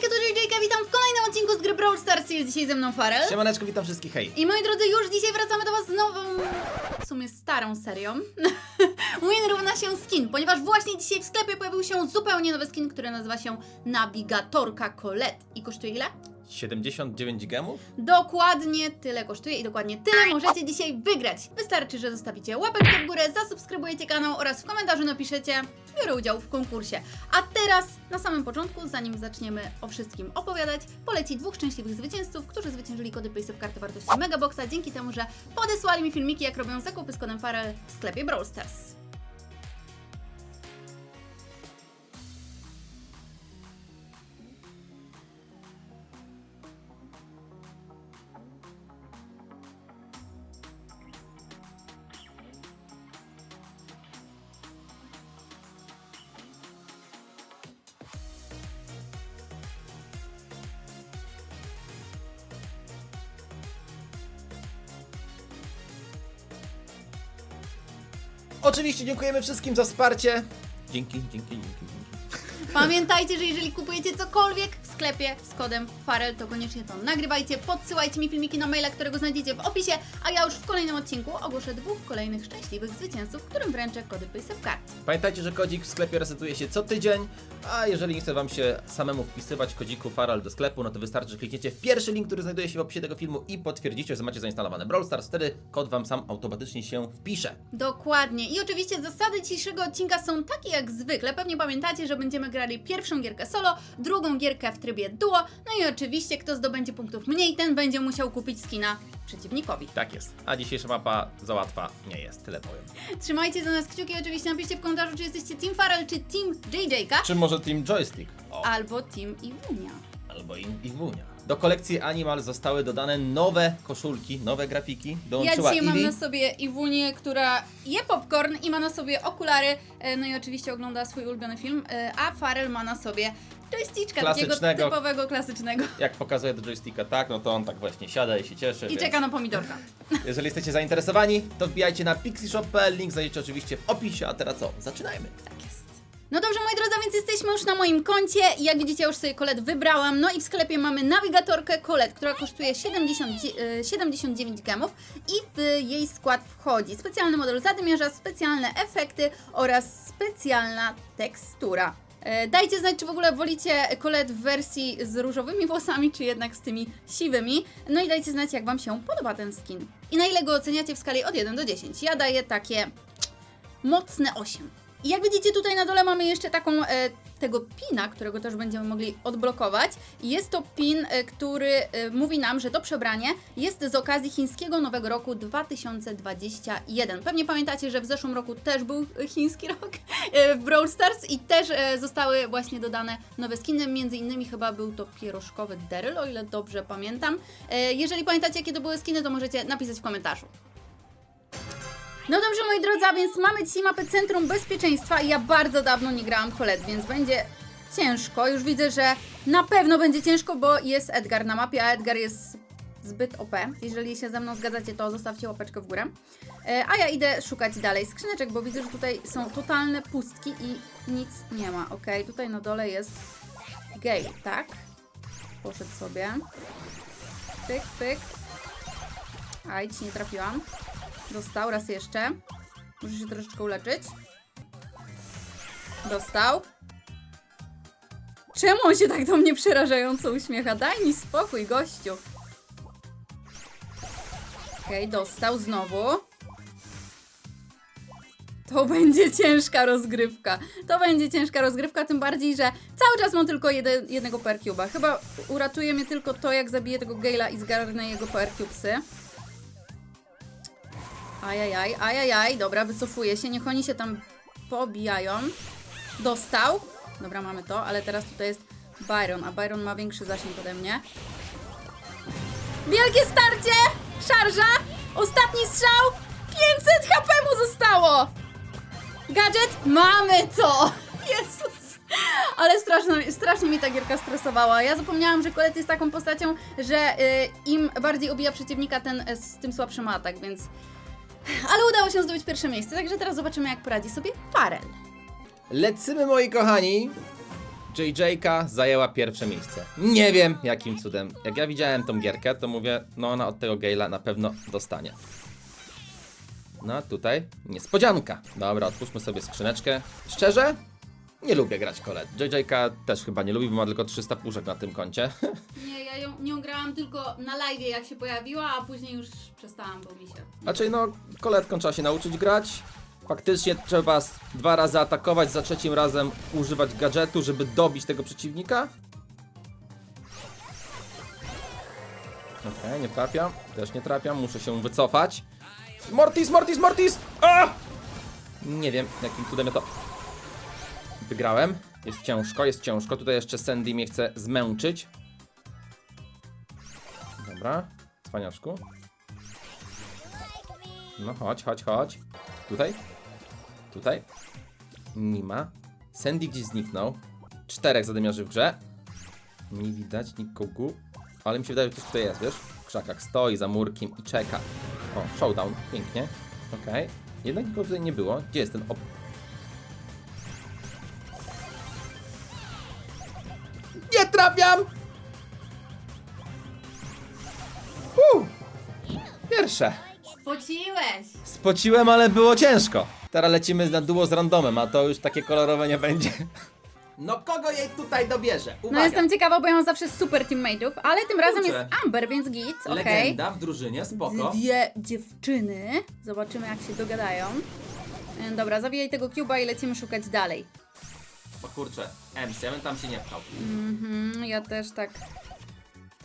Hejka, to JJK, witam w kolejnym odcinku z gry Brawl Stars, jest dzisiaj ze mną Farel. Siemaneczko, witam wszystkich, hej. I moi drodzy, już dzisiaj wracamy do Was z nową, w sumie starą serią. Win równa się skin, ponieważ właśnie dzisiaj w sklepie pojawił się zupełnie nowy skin, który nazywa się Navigatorka Colette. I kosztuje ile? 79 gemów? Dokładnie tyle kosztuje i dokładnie tyle możecie dzisiaj wygrać. Wystarczy, że zostawicie łapeczkę w górę, zasubskrybujecie kanał oraz w komentarzu napiszecie biorę udział w konkursie. A teraz, na samym początku, zanim zaczniemy o wszystkim opowiadać, poleci dwóch szczęśliwych zwycięzców, którzy zwyciężyli kody Paysafe karty wartości Megaboxa dzięki temu, że podesłali mi filmiki, jak robią zakupy z kodem Farel w sklepie Brawl Stars. Oczywiście dziękujemy wszystkim za wsparcie. Dzięki, dzięki, dzięki, dzięki. Pamiętajcie, że jeżeli kupujecie cokolwiek w sklepie z kodem Farel, to koniecznie to nagrywajcie, podsyłajcie mi filmiki na maila, którego znajdziecie w opisie, a ja już w kolejnym odcinku ogłoszę dwóch kolejnych szczęśliwych zwycięzców, którym wręczę kody Paysafe Card. Pamiętajcie, że kodzik w sklepie resetuje się co tydzień, a jeżeli nie chce wam się samemu wpisywać kodziku Faral do sklepu, no to wystarczy, że klikniecie w pierwszy link, który znajduje się w opisie tego filmu i potwierdzicie, że macie zainstalowane Brawl Stars, wtedy kod wam sam automatycznie się wpisze. Dokładnie. I oczywiście zasady dzisiejszego odcinka są takie jak zwykle. Pewnie pamiętacie, że będziemy grali pierwszą gierkę solo, drugą gierkę w trybie duo, no i oczywiście kto zdobędzie punktów mniej, ten będzie musiał kupić skina przeciwnikowi. Tak jest. A dzisiejsza mapa za łatwa nie jest, tyle powiem. Trzymajcie za nas kciuki, oczywiście napiszcie w komentarzu, czy jesteście Team Farel, czy Team JJK, Czy może Team Joystick? O, albo Team Iwunia. albo in- Iwunia. Do kolekcji Animal zostały dodane nowe koszulki, nowe grafiki. Ja Dołączyła dzisiaj mam na sobie Iwunię, która je popcorn i ma na sobie okulary, e, no i oczywiście ogląda swój ulubiony film, e, a Farel ma na sobie joysticka, takiego Klasycznego. typowego, klasycznego. Jak pokazuje do joysticka tak, no to on tak właśnie siada i się cieszy. I więc czeka na pomidorka. Jeżeli jesteście zainteresowani, to wbijajcie na pixieshop.pl, link znajdziecie oczywiście w opisie, a teraz co? Zaczynajmy! Tak jest. No dobrze, moi drodzy, więc jesteśmy już na moim koncie. I Jak widzicie, już sobie Colette wybrałam. No i w sklepie mamy nawigatorkę Colette, która kosztuje 70, e, 79 gemów i w jej skład wchodzi specjalny model zadymiarza, specjalne efekty oraz specjalna tekstura. E, Dajcie znać, czy w ogóle wolicie Colette w wersji z różowymi włosami, czy jednak z tymi siwymi. No i dajcie znać, jak Wam się podoba ten skin. I na ile go oceniacie w skali od 1 do 10. Ja daję takie mocne 8. I jak widzicie tutaj na dole mamy jeszcze taką e, tego pina, którego też będziemy mogli odblokować. Jest to pin, e, który e, mówi nam, że to przebranie jest z okazji chińskiego Nowego Roku 2021. Pewnie pamiętacie, że w zeszłym roku też był chiński rok e, w Brawl Stars i też e, zostały właśnie dodane nowe skiny. Między innymi chyba był to pierożkowy Daryl, o ile dobrze pamiętam. E, Jeżeli pamiętacie, jakie to były skiny, to możecie napisać w komentarzu. No dobrze, moi drodzy, a więc mamy dzisiaj mapę Centrum Bezpieczeństwa i ja bardzo dawno nie grałam Colette, więc będzie ciężko. Już widzę, że na pewno będzie ciężko, bo jest Edgar na mapie, a Edgar jest zbyt OP. Jeżeli się ze mną zgadzacie, to zostawcie łapeczkę w górę. E, A ja idę szukać dalej skrzyneczek, bo widzę, że tutaj są totalne pustki i nic nie ma. Ok, tutaj na dole jest Gale, tak? Poszedł sobie. Pyk, pyk. Ajdź, nie trafiłam. Dostał raz jeszcze. Muszę się troszeczkę uleczyć. Dostał. Czemu on się tak do mnie przerażająco uśmiecha? Daj mi spokój, gościu. Okej, dostał znowu. To będzie ciężka rozgrywka. To będzie ciężka rozgrywka, tym bardziej, że cały czas mam tylko jeden, jednego PR Cube'a. Chyba uratuje mnie tylko to, jak zabiję tego Gale'a i zgarnę jego PR Cubesy. Ajajaj, ajajaj, dobra, wycofuję się, niech oni się tam pobijają. Dostał. Dobra, mamy to, ale teraz tutaj jest Byron, a Byron ma większy zasięg ode mnie. Wielkie starcie! Szarża! Ostatni strzał! 500 HP mu zostało! Gadżet? Mamy to! Jezus! Ale strasznie, strasznie mi ta gierka stresowała. Ja zapomniałam, że Colette jest taką postacią, że y, im bardziej ubija przeciwnika, ten z tym słabszy ma atak, więc... Ale udało się zdobyć pierwsze miejsce, także teraz zobaczymy, jak poradzi sobie Farel. Lecimy moi kochani! JJ-ka zajęła pierwsze miejsce. Nie wiem jakim cudem. Jak ja widziałem tą gierkę, to mówię, no ona od tego Gale'a na pewno dostanie. No tutaj niespodzianka. Dobra, otwórzmy sobie skrzyneczkę. Szczerze? Nie lubię grać kolet. JJ-ka też chyba nie lubi, bo ma tylko 300 puszek na tym koncie. Nie, ja ją, nią grałam tylko na live jak się pojawiła, a później już przestałam, bo mi się... Raczej no, koletką trzeba się nauczyć grać. Faktycznie trzeba s- dwa razy atakować, za trzecim razem używać gadżetu, żeby dobić tego przeciwnika. Okej, nie trafiam. Też nie trafiam, muszę się wycofać. Mortis, Mortis, Mortis! A! Nie wiem, jakim cudem ja to wygrałem. Jest ciężko, jest ciężko. Tutaj jeszcze Sandy mnie chce zmęczyć. Dobra, cwaniaczku. No chodź, chodź, chodź. Tutaj? Tutaj? Nie ma. Sandy gdzieś zniknął. Czterech zadymiarzy w grze. Nie widać nikogo. Ale mi się wydaje, że ktoś tutaj jest, wiesz? W krzakach stoi za murkiem i czeka. O, showdown. Pięknie. Okej. Jednak nikogo tutaj nie było. Gdzie jest ten op... trafiam! Uh! Pierwsze. Spociłeś! Spociłem, ale było ciężko. Teraz lecimy na duo z randomem, a to już takie kolorowe nie będzie. No kogo jej tutaj dobierze? Uwaga. No jestem ciekawa, bo ja mam zawsze super teammateów, ale tym razem Kurczę. jest Amber, więc git, okej. Legenda w drużynie, spoko. Dwie dziewczyny. Zobaczymy, jak się dogadają. E, Dobra, zawijaj tego cuba i lecimy szukać dalej. O kurczę, Ems, ja bym tam się nie pchał. Mhm, ja też tak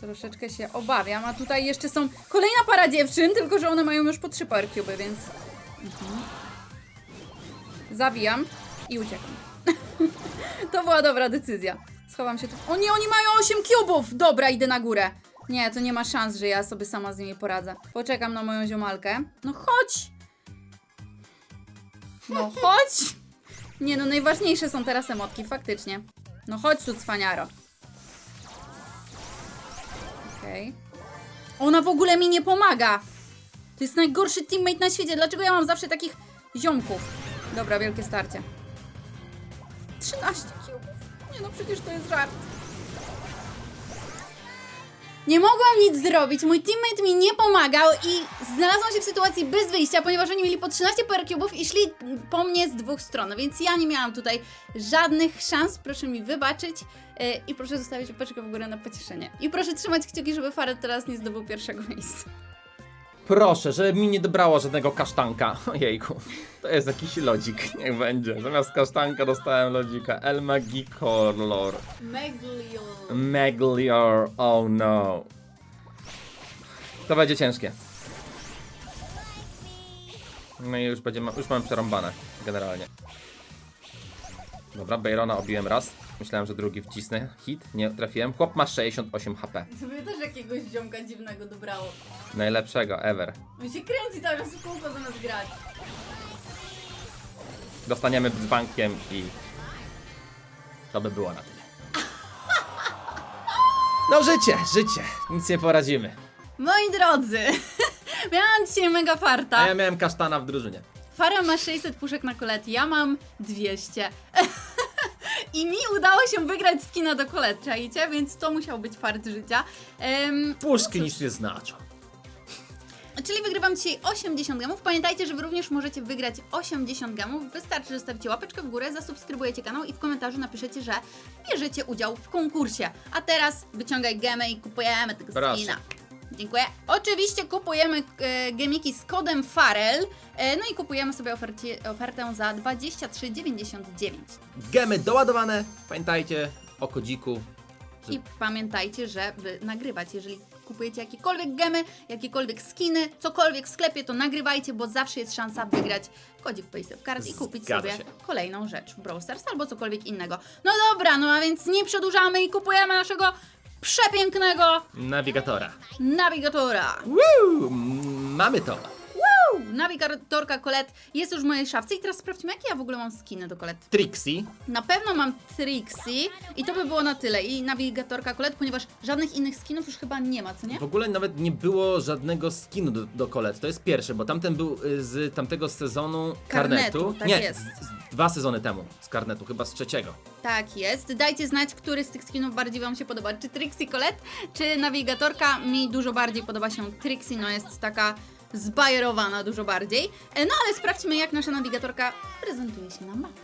troszeczkę się obawiam. A tutaj jeszcze są kolejna para dziewczyn, tylko że one mają już po trzy power cube, więc... Mhm. Zawijam i uciekam. to była dobra decyzja. Schowam się tu. O nie, oni mają 8 cubów! Dobra, idę na górę. Nie, to nie ma szans, że ja sobie sama z nimi poradzę. Poczekam na moją ziomalkę. No chodź! No chodź! Nie no, najważniejsze są teraz emotki, faktycznie. No chodź tu, cwaniaro. Okej. Ona w ogóle mi nie pomaga! To jest najgorszy teammate na świecie. Dlaczego ja mam zawsze takich ziomków? Dobra, wielkie starcie. 13 cubów. Nie no, przecież to jest żart. Nie mogłam nic zrobić, mój teammate mi nie pomagał i znalazłam się w sytuacji bez wyjścia, ponieważ oni mieli po 13 power cubów i szli po mnie z dwóch stron, więc ja nie miałam tutaj żadnych szans, proszę mi wybaczyć yy, i proszę zostawić łapeczkę w górę na pocieszenie. I proszę trzymać kciuki, żeby Faret teraz nie zdobył pierwszego miejsca. Proszę, żeby mi nie dobrało żadnego kasztanka. Ojejku, to jest jakiś lodzik, niech będzie. Zamiast kasztanka dostałem lodzika. El Magicolor. Meglion. Meglior, oh no. To będzie ciężkie. No i już będzie, już mamy przerąbane, generalnie. Dobra, Bayrona obiłem raz. Myślałem, że drugi wcisnę. Hit, nie trafiłem. Chłop ma 68 HP. Sobie też jakiegoś ziomka dziwnego dobrało. Najlepszego ever. On się kręci cały czas w kółko zamiast grać. Dostaniemy z bankiem i to by było na tyle. No życie, życie. Nic nie poradzimy. Moi drodzy, miałam dzisiaj mega farta. A ja miałem kasztana w drużynie. Fara ma 600 puszek na kolet, ja mam 200. I mi udało się wygrać skina do kolet, czajcie? Więc to musiał być fart życia. Em, Puszki nic nie znaczą. czyli wygrywam dzisiaj 80 gemów. Pamiętajcie, że wy również możecie wygrać 80 gemów. Wystarczy, że stawicie łapeczkę w górę, zasubskrybujecie kanał i w komentarzu napiszecie, że bierzecie udział w konkursie. A teraz wyciągaj gemę i kupujemy tego Proszę. skina. Dziękuję. Oczywiście kupujemy e, gemiki z kodem Farel. E, no i kupujemy sobie ofercie, ofertę za 23,99. Gemy doładowane. Pamiętajcie o kodziku. I pamiętajcie, że wy nagrywać. Jeżeli kupujecie jakiekolwiek gemy, jakiekolwiek skiny, cokolwiek w sklepie, to nagrywajcie, bo zawsze jest szansa wygrać kodzik Paysafe Card i kupić Zgadza sobie się. kolejną rzecz w Brawl Stars albo cokolwiek innego. No dobra, no a więc nie przedłużamy i kupujemy naszego przepięknego Nawigatora. nawigatora. Woo! Mamy to. Nawigatorka Colette jest już w mojej szafce i teraz sprawdźmy, jakie ja w ogóle mam skiny do Colette. Trixie. Na pewno mam Trixie i to by było na tyle. I nawigatorka Colette, ponieważ żadnych innych skinów już chyba nie ma, co nie? W ogóle nawet nie było żadnego skinu do, do Colette. To jest pierwszy, bo tamten był y, z tamtego sezonu Karnetu, Karnetu. tak nie, jest. z, z, dwa sezony temu z Karnetu, chyba z trzeciego. Tak jest. Dajcie znać, który z tych skinów bardziej Wam się podoba. Czy Trixie Colette, czy nawigatorka. Mi dużo bardziej podoba się Trixie, no jest taka zbajerowana dużo bardziej. E, No ale sprawdźmy, jak nasza nawigatorka prezentuje się na mapie.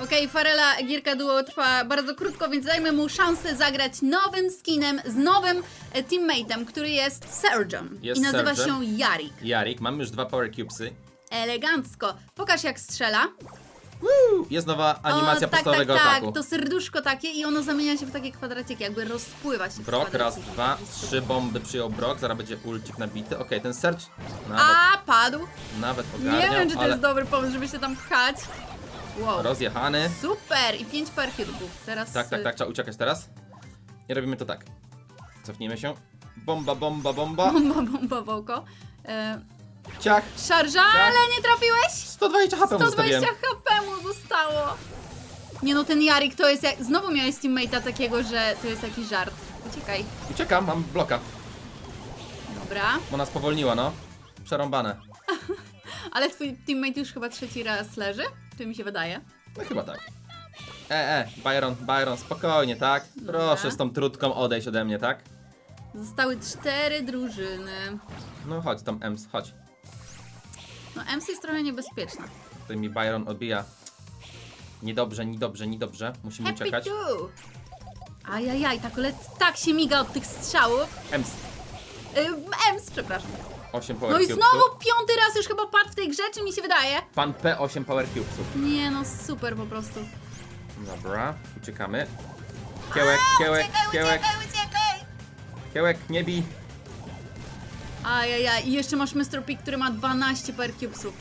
Okej, Farela Gierka Duo trwa bardzo krótko, więc dajmy mu szansę zagrać nowym skinem z nowym e, teammateem, który jest Surgeon. Jest I nazywa Surgeon. się Yarik. Jarik, mamy już dwa Power Cubesy. Elegancko. Pokaż jak strzela. Jest nowa animacja o, tak, podstawowego tak, ataku. tak, to serduszko takie i ono zamienia się w takie kwadraciki, jakby rozpływa się w Brok, raz, kwadraciki. dwa, trzy bomby przyjął Brok, zaraz będzie ulcik nabity. Okej, ten search nawet, A, padł. nawet ogarniał, Nie wiem, czy to ale jest dobry pomysł, żeby się tam pchać. Wow. rozjechany. Super! I pięć parkietów. Teraz... Tak, tak, tak, trzeba uciekać teraz. I robimy to tak. Cofnijmy się. Bomba, bomba, bomba. Bomba, bomba, wołko. E, Ciach. szarża, ale nie trafiłeś? 120 HP mu 120 zostawiłem. HP mu zostało. Nie no, ten Jarik to jest jak... Znowu miałeś teammate'a takiego, że to jest jakiś żart. Uciekaj. Uciekam, mam bloka. Dobra. Bo nas powolniła, no. Przerąbane. Ale twój teammate już chyba trzeci raz leży? Czy mi się wydaje? No chyba tak. E, e, Byron, Byron, spokojnie, tak? Proszę z tą trutką odejść ode mnie, tak? Zostały cztery drużyny. No chodź tam, Ems, chodź. No, MC jest trochę niebezpieczna. Tutaj mi Byron odbija. Niedobrze, niedobrze, niedobrze. Musimy Happy uciekać. too! Ajajaj, ta kolet tak się miga od tych strzałów. Ems, Yy, Ems, przepraszam. 8 power No i cubesów. znowu piąty raz już chyba padł w tej grze, czy mi się wydaje? Pan P 8 power cubesów. Nie no, super po prostu. Dobra, uciekamy. Kiełek, kiełek, kiełek, uciekaj! kiełek, nie bij. Ajajaj, i jeszcze masz Mr. P, który ma 12 per cubesów.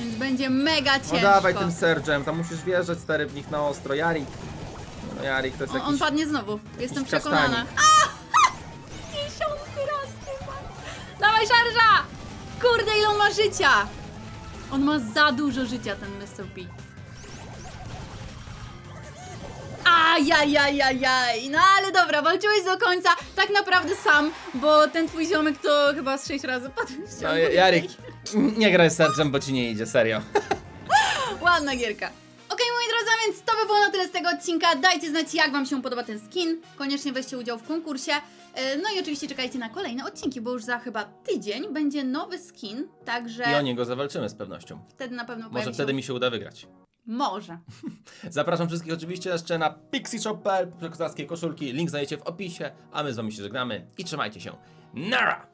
Więc będzie mega ciężko. No dawaj tym Surge'em, tam musisz wjeżdżać stary w nich na ostro. Jarik. No Jarik to jest on, jakiś... on padnie znowu, jestem jakiś przekonana. kasztanik. A! Dziesiąty raz chyba. Dawaj szarża! Kurde, ile on ma życia! On ma za dużo życia, ten Mr. P. Ajajajajaj, no ale dobra, walczyłeś do końca, tak naprawdę sam, bo ten twój ziomek to chyba z sześć razy padł. w No, ciągu tej- nie graj z Surge'em, bo ci nie idzie, serio. Ładna gierka. Okej, moi drodzy, a więc to by było na tyle z tego odcinka. Dajcie znać, jak Wam się podoba ten skin. Koniecznie weźcie udział w konkursie. E, No i oczywiście czekajcie na kolejne odcinki, bo już za chyba tydzień będzie nowy skin, także I o niego zawalczymy z pewnością. wtedy na pewno Może pojawi wtedy się... mi się uda wygrać. Może. Zapraszam wszystkich oczywiście jeszcze na pixieshop.pl, kozackie koszulki, link znajdziecie w opisie, a my z wami się żegnamy i trzymajcie się. Nara!